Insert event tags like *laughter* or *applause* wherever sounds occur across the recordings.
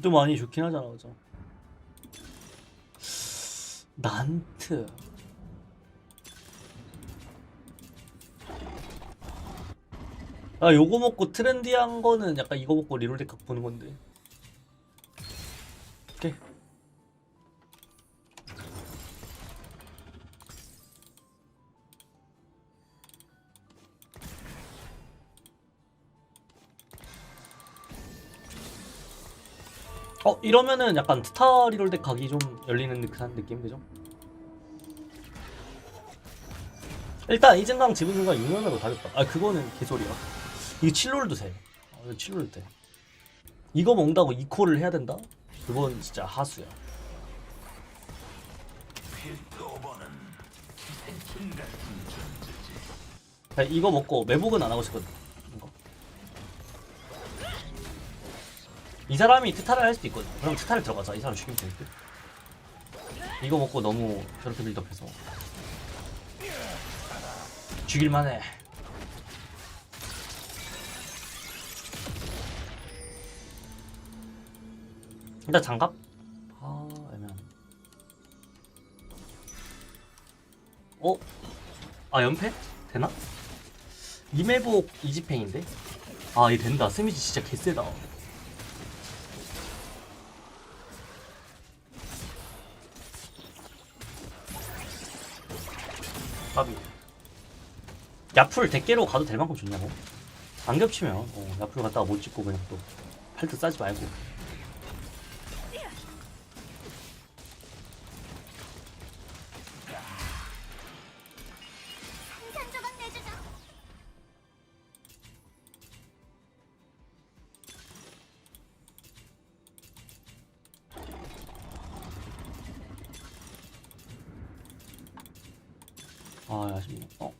또 많이 좋긴 하잖아, 그죠? 난트. 아, 요거 먹고 트렌디한 거는 약간 이거 먹고 리롤덱 갖고 보는 건데. 어 이러면은 약간 스타 리롤덱 각이 좀 열리는 듯한 느낌 그죠? 일단 이진강 지분 순간 6년으로 다녔다. 아 그거는 개소리야. 이게 7롤도 돼. 어, 이거 7롤 돼. 이거 먹는다고 2콜을 해야 된다? 그건 진짜 하수야. 야, 이거 먹고 매복은 안 하고 싶거든. 이 사람이 트타를 할 수도 있거든. 그럼 트타를 들어가자. 이 사람 죽이면 될 듯. 이거 먹고 너무 저렇게 빌드업해서 죽일만해. 일단 장갑? 아 애매하네. 어? 아 연패? 되나? 이매복 이지팽인데? 아, 얘 된다. 스미지 진짜 개쎄다. 까비. 야풀 대깨로 가도 될 만큼 좋냐고? 안 겹치면, 어, 야풀 갔다가 못 찍고 그냥 또 팔뚝 싸지 말고. 아, 아쉽네. 어?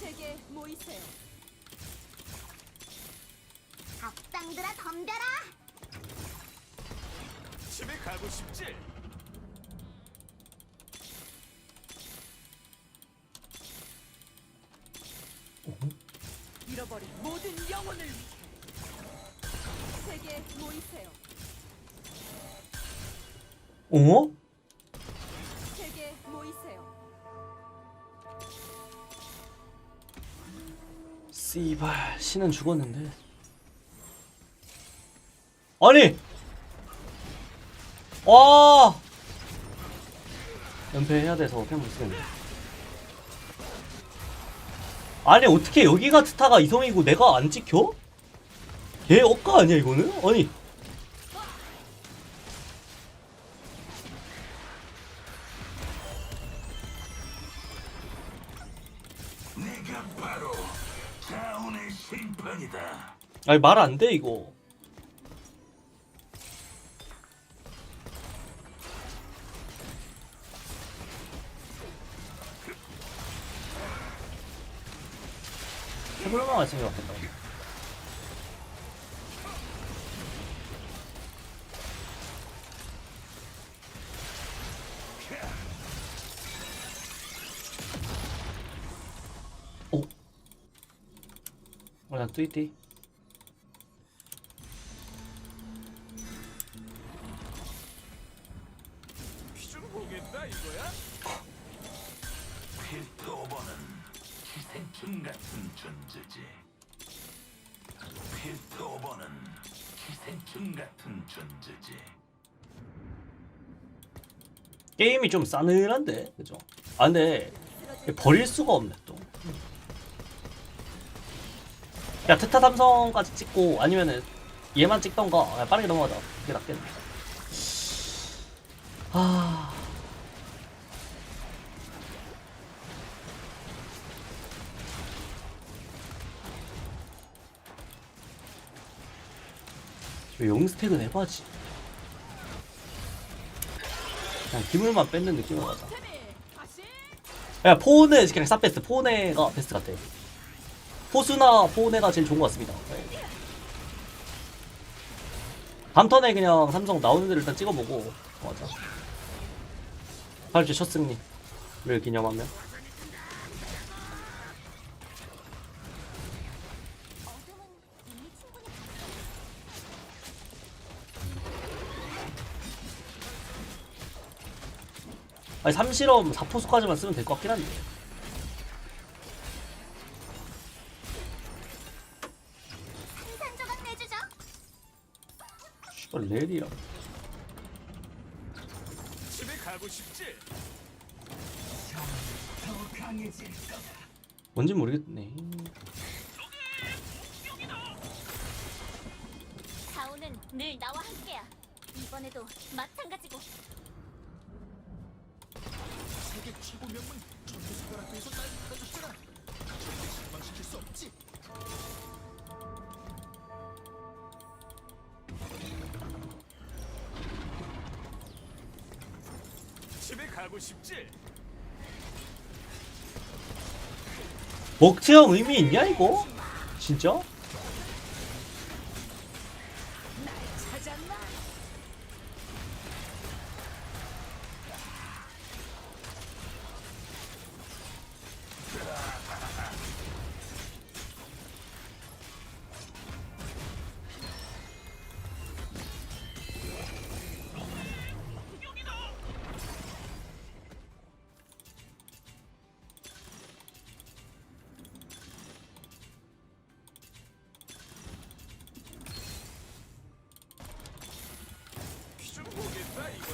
세계 모이세요. 악당들아 덤벼라. 집에 가고 싶지? 잃어버린 모든 영혼을 위해. 세계 모이세요. 어? 모이세요. 씨발, 신은 죽었는데. 아니! 와! 연패해야 돼서 그냥 못 쓰겠네. 아니, 어떻게 여기가 스타가 이성이고 내가 안 찍혀? 걔 억까 아니야, 이거는? 아니. 바로 자원의 심판이다. 아니, 말 안 돼, 이거. 해볼만 생각 같다. 재지. 게임이 좀 싸늘한데, 그죠? 아, 근데 버릴 수가 없네 또. 야 트타 삼성까지 찍고 아니면은 얘만 찍던가 야, 빠르게 넘어가자. 그게 낫겠네. 아. 저 용스택은 해봐지. 그냥 기물만 뺏는 느낌으로 가자. 야 포네 그냥 쌉 베스트 포네가 베스트 같아 포수나 포네가 제일 좋은 것 같습니다. 네. 다음 턴에 그냥 삼성 나오는 데를 일단 찍어보고 어, 맞아. 팔주 첫 승리를 기념하면 아니 3실험 4포수까지만 쓰면 될 것 같긴 한데 씨발 레리야 집에 가고 싶지? 뭔진 모르겠네 자오는 늘 나와 함께야. 이번에도 마찬가지고. 세계 최고 명문 전투사관학교에서 날 받아줬잖아. 절대 실망시킬 수 없지. 가고 싶지? 먹튀형 의미 있냐 이거? 진짜?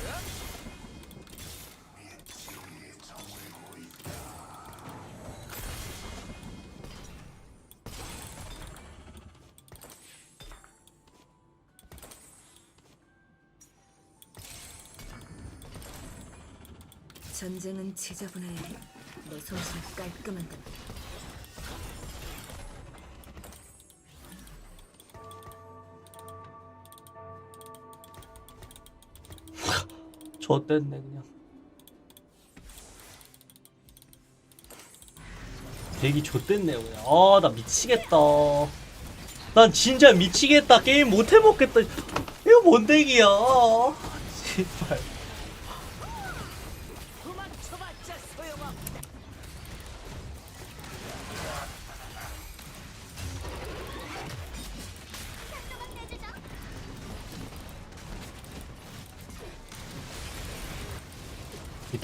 거야? 전쟁은 지저분해 내 손실 깔끔한다. 좆됐네 그냥. 대기 좆됐네요 그냥. 아 나 미치겠다. 난 진짜 미치겠다. 게임 못 해먹겠다. 이거 뭔 대기야? *laughs* 제발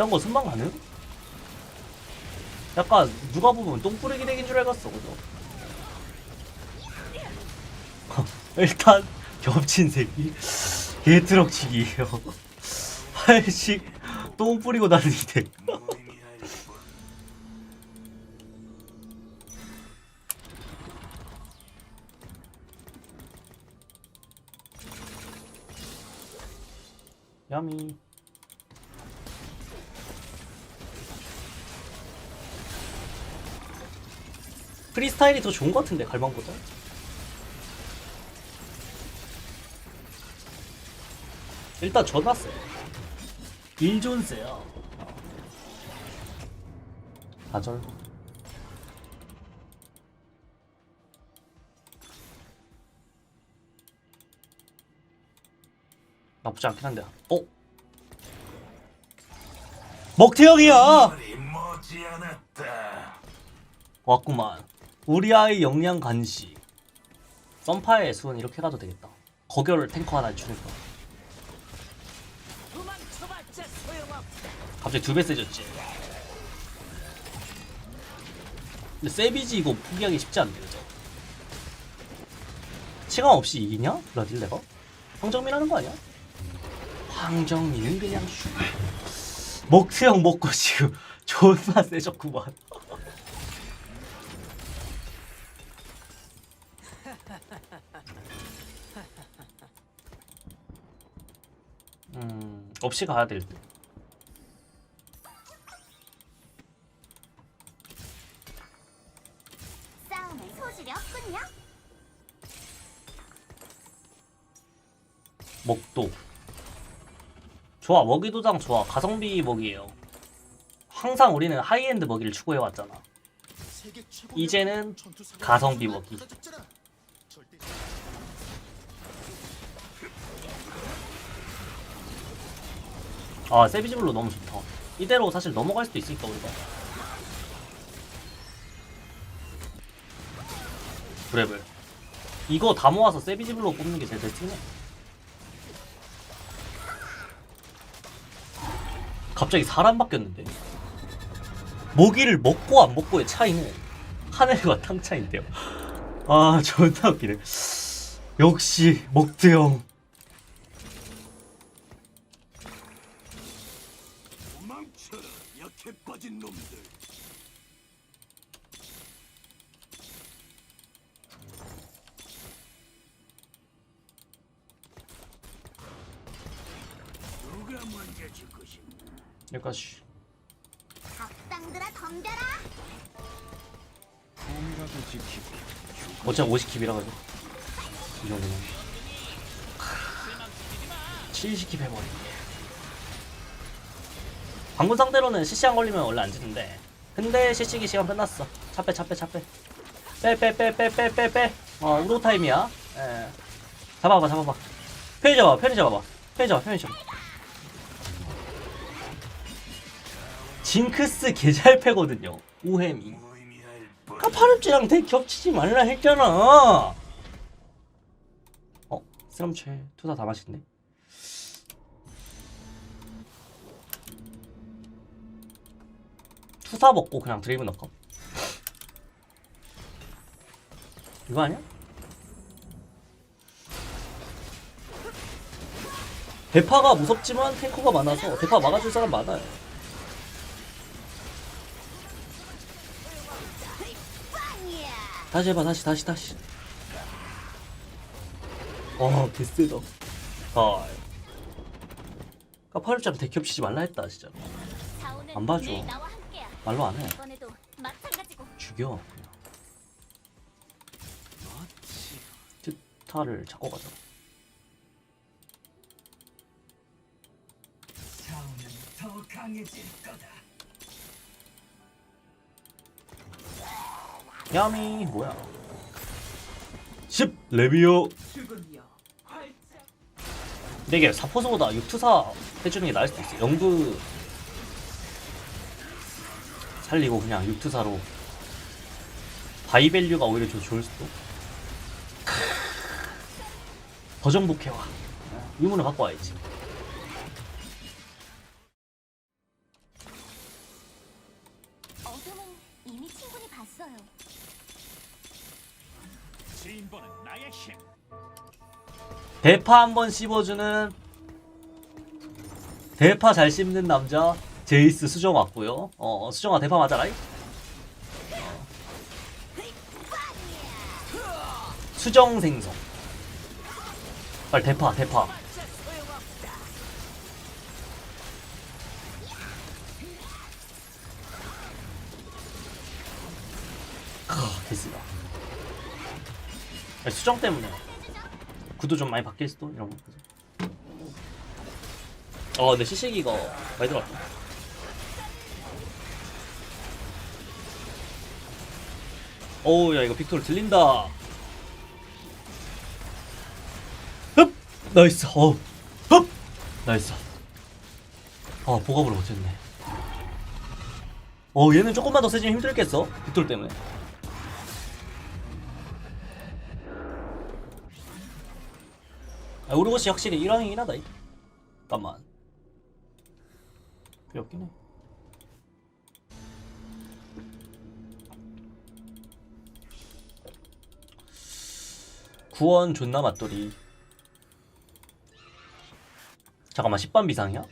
이딴 거 순방 가능? 약간 누가 보면 똥뿌리기 덱인 줄 알겠어 그죠? *laughs* 일단 겹친 새끼 개트럭치기예요 *laughs* 팔식 똥 뿌리고 다니는 덱. *laughs* 야미 프리스타일이 더 좋은 것 같은데 갈망보다? 일단 전화 세 일존 세요. 가절. 나쁘지 않긴 한데. 어? 먹태형이야. 왔구만 우리 아이 영양 간식 썬파의 수은 이렇게 가도 되겠다. 거결 탱커 하나 주니까. 갑자기 두 배 세졌지. 근데 세비지 이거 포기하기 쉽지 않네 그죠? 시간 없이 이기냐? 블라딜레가? 황정민 하는 거 아니야? 황정민은 그냥 슈. 먹수형 먹고 지금 *laughs* 존나 세졌구만 음, 없이 가야 될 듯. 싸움에 소질이 없군요. 먹도. 좋아, 먹이 도장 좋아. 가성비 먹이에요. 항상 우리는 하이엔드 먹이를 추구해 왔잖아. 세계 최고 이제는 가성비 날 먹기. 아, 세비지블로 너무 좋다. 이대로 사실 넘어갈 수도 있으니까 우리가. 브레벨. 이거 다 모아서 세비지블로 뽑는 게 제일 베스트네. 갑자기 사람 바뀌었는데 먹이를 먹고 안 먹고의 차이는 하늘과 땅 차이인데요 아 *laughs* 존나 웃기네 역시 먹드형 여기까지. 악당들아 덤벼라. 공이라도 지키고. 어차피 50킵이라 가지고 이 정도면. 70킵 해버리네. 방금 상대로는 CC 안 걸리면 원래 안 지는데. 근데 CC기 시간 끝났어. 차빼 차빼 차빼 빼빼빼빼빼 빼빼. 어 우로 타임이야? 예. 잡아봐 잡아봐. 편히 잡아봐 편히 잡아봐. 편히 잡아 편히 잡아 징크스 개잘 패거든요 우햄이 무의미할 뿐 까파름쥐랑 대 겹치지 말라 했잖아. 어, 쓰럼체 투사 다 맛있네. 투사 먹고 그냥 드레이브 넣을까? 이거 아니야? 대파가 무섭지만 탱커가 많아서 대파 막아줄 사람 많아요. 다시 해봐 다시 다시 다시. 와 개쎄다. 아 까파르짱 대겹치지 말라 했다 진짜. 안 봐줘. 함께야. 말로 안해. 이번에도 마찬가지고. 죽여 그냥. 트타를 잡고 가자 야미 뭐야? 10 레비오. 근데 이게 4포스보다 6투사 해주는 게 나을 수도 있어. 영구 살리고 그냥 6투사로 바이밸류가 오히려 좀 좋을 수도? 버전 복해와. 유문을 갖고 와야지 대파 한 번 씹어주는 대파 잘 씹는 남자 제이스 수정 왔고요 어 수정아 대파 맞아라 이. 어. 수정 생성 빨리 대파 대파 수정 때문에 구도 좀 많이 바뀔 수도 이런 거. 어, 근데 시식이가 많이 들어왔다. 어우, 야 이거 빅토르 들린다. 흡, 나이스. 어, 흡, 나이스. 아, 보갑으로 못했네. 어, 얘는 조금만 더 세지면 힘들겠어. 빅토르 때문에. 아, 우르고시 확실히 1왕이긴 하다. 이. 잠깐만. 필요 없긴 해. 구원 존나 맞돌이. 잠깐만 10반 비상이야?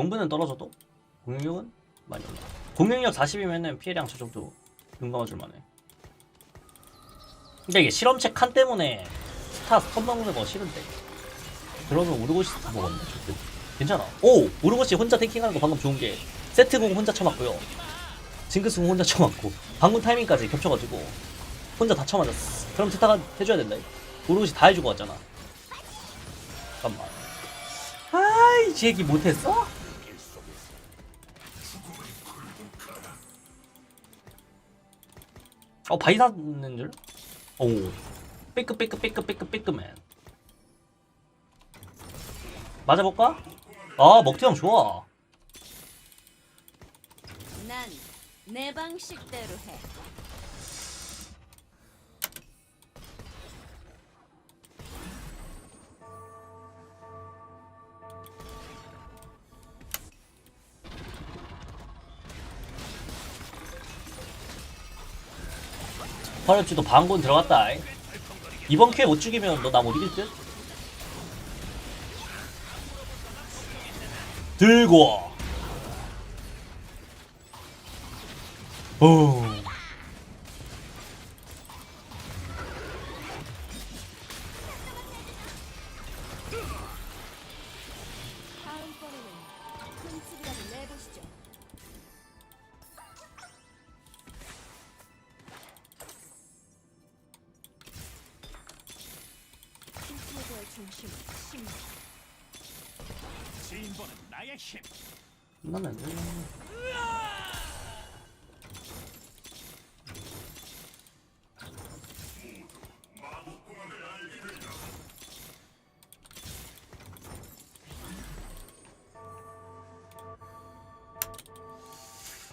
영분은 떨어져도 공격력은 많이 올라. 공격력 40이면은 피해량 저 정도 눈 감아줄 만해. 근데 이게 실험체 칸 때문에 스타 스턴 먹는 거 싫은데. 그러면 우르고시 스타 먹었네. 좋대. 괜찮아. 오! 우르고시 혼자 탱킹하는 거 방금 좋은 게 세트공 혼자 쳐맞고요. 징크스공 혼자 쳐맞고 방금 타이밍까지 겹쳐가지고 혼자 다 쳐맞았어. 그럼 스타가 해줘야 된다. 이거. 우르고시 다 해주고 왔잖아. 잠깐만. 아이, 이 얘기 못했어? 어 바이사는 줄? 오 삐끄 삐끄 삐끄 삐끄 삐끄맨 맞아볼까? 아 먹튀형 좋아 난 내 방식대로 해. 화력주도 방군 들어갔다. 이번 기회 못 죽이면 너 나 못 이길 듯? 들고 오.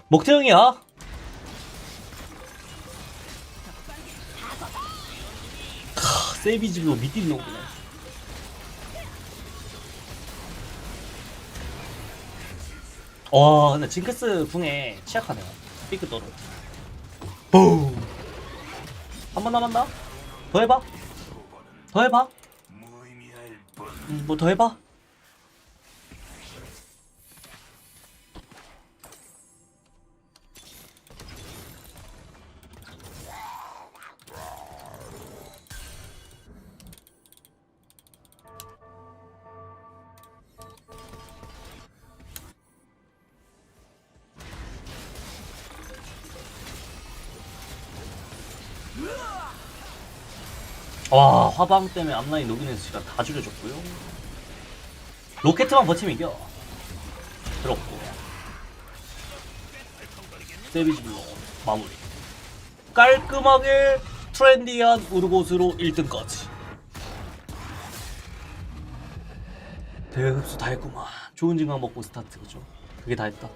목태형이야. 크, 세비지로 미딜 넣구나. 와 근데 징크스 궁에 취약하네요 삐끗 떨어 뿡한번 남았나? 더 해봐 더 해봐 음, 뭐더 해봐 와. 화방 때문에 앞라인 로그인해서 시간 다 줄여줬고요. 로켓만 버티면 이겨. 들었고. 세비지 블로 마무리. 깔끔하게 트렌디한 우르고스로 1등까지. 대회 흡수 다 했구만. 좋은 증강 먹고 스타트 그죠? 그게 다 했다